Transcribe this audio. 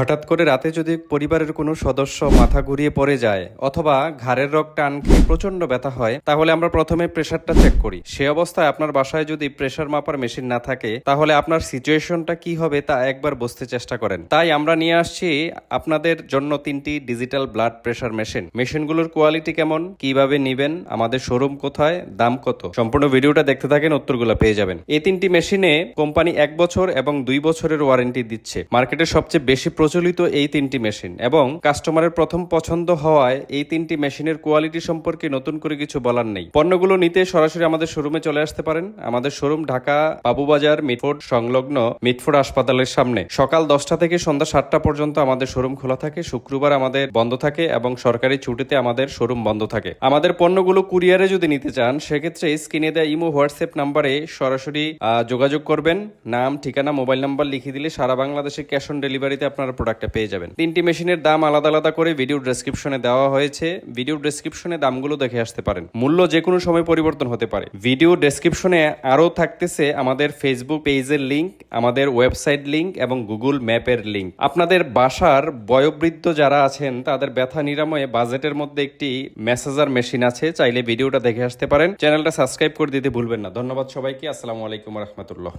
হঠাৎ করে রাতে যদি পরিবারের কোনো সদস্য মাথা ঘুরিয়ে পড়ে যায় অথবা ঘাড়ের রগ টান খেয়ে প্রচণ্ড ব্যথা হয়, তাহলে আমরা প্রথমে প্রেশারটা চেক করি। সে অবস্থায় আপনার বাসায় যদি প্রেশার মাপার মেশিন না থাকে, তাহলে আপনার সিচুয়েশনটা কি হবে তা একবার বুঝতে চেষ্টা করেন। তাই আমরা নিয়ে আসছি আপনাদের জন্য তিনটি ডিজিটাল ব্লাড প্রেশার মেশিন মেশিনগুলোর কোয়ালিটি কেমন, কীভাবে নিবেন, আমাদের শোরুম কোথায়, দাম কত? সম্পূর্ণ ভিডিওটা দেখতে থাকেন, উত্তরগুলো পেয়ে যাবেন। এই তিনটি মেশিনে কোম্পানি এক বছর এবং দুই বছরের ওয়ারেন্টি দিচ্ছে। মার্কেটে সবচেয়ে বেশি প্রচলিত এই তিনটি মেশিন এবং কাস্টমারের প্রথম পছন্দ হওয়ায় এই তিনটি মেশিনের কোয়ালিটি সম্পর্কে নতুন করে কিছু বলার নেই। পণ্যগুলো নিতে সরাসরি আমাদের শোরুমে চলে আসতে পারেন। আমাদের শোরুম ঢাকা বাবুবাজার মিটফোর্ড সংলগ্ন মিটফোর্ড হাসপাতালের সামনে। সকাল দশটা থেকে সন্ধ্যা সাতটা পর্যন্ত আমাদের শোরুম খোলা থাকে। শুক্রবার আমাদের বন্ধ থাকে এবং সরকারি ছুটিতে আমাদের শোরুম বন্ধ থাকে। আমাদের পণ্যগুলো কুরিয়ারে যদি নিতে চান, সেক্ষেত্রে স্ক্রিনে দেওয়া ইমো, হোয়াটসঅ্যাপ নাম্বারে সরাসরি যোগাযোগ করবেন। নাম, ঠিকানা, মোবাইল নাম্বার লিখে দিলে সারা বাংলাদেশে ক্যাশ অন ডেলিভারিতে আপনারা প্রোডাক্টটা পেয়ে যাবেন। তিনটি মেশিনের দাম আলাদা আলাদা করে ভিডিও ডেসক্রিপশনে দেওয়া হয়েছে। ভিডিও ডেসক্রিপশনে দামগুলো দেখে আসতে পারেন। মূল্য যে কোনো সময় পরিবর্তন হতে পারে। ভিডিও ডেসক্রিপশনে আরও থাকতেছে আমাদের ফেসবুক পেজের লিঙ্ক আমাদের ওয়েবসাইট লিঙ্ক এবং গুগল ম্যাপের লিঙ্ক আপনাদের বাসার বয়োবৃদ্ধ যারা আছেন, তাদের ব্যথা নিরাময়ে বাজেটের মধ্যে একটি মেসেজার মেশিন আছে। চাইলে ভিডিওটা দেখে আসতে পারেন। চ্যানেলটা সাবস্ক্রাইব করে দিতে ভুলবেন না। ধন্যবাদ সবাইকে। আসসালামু আলাইকুম রহমতুল্লাহ।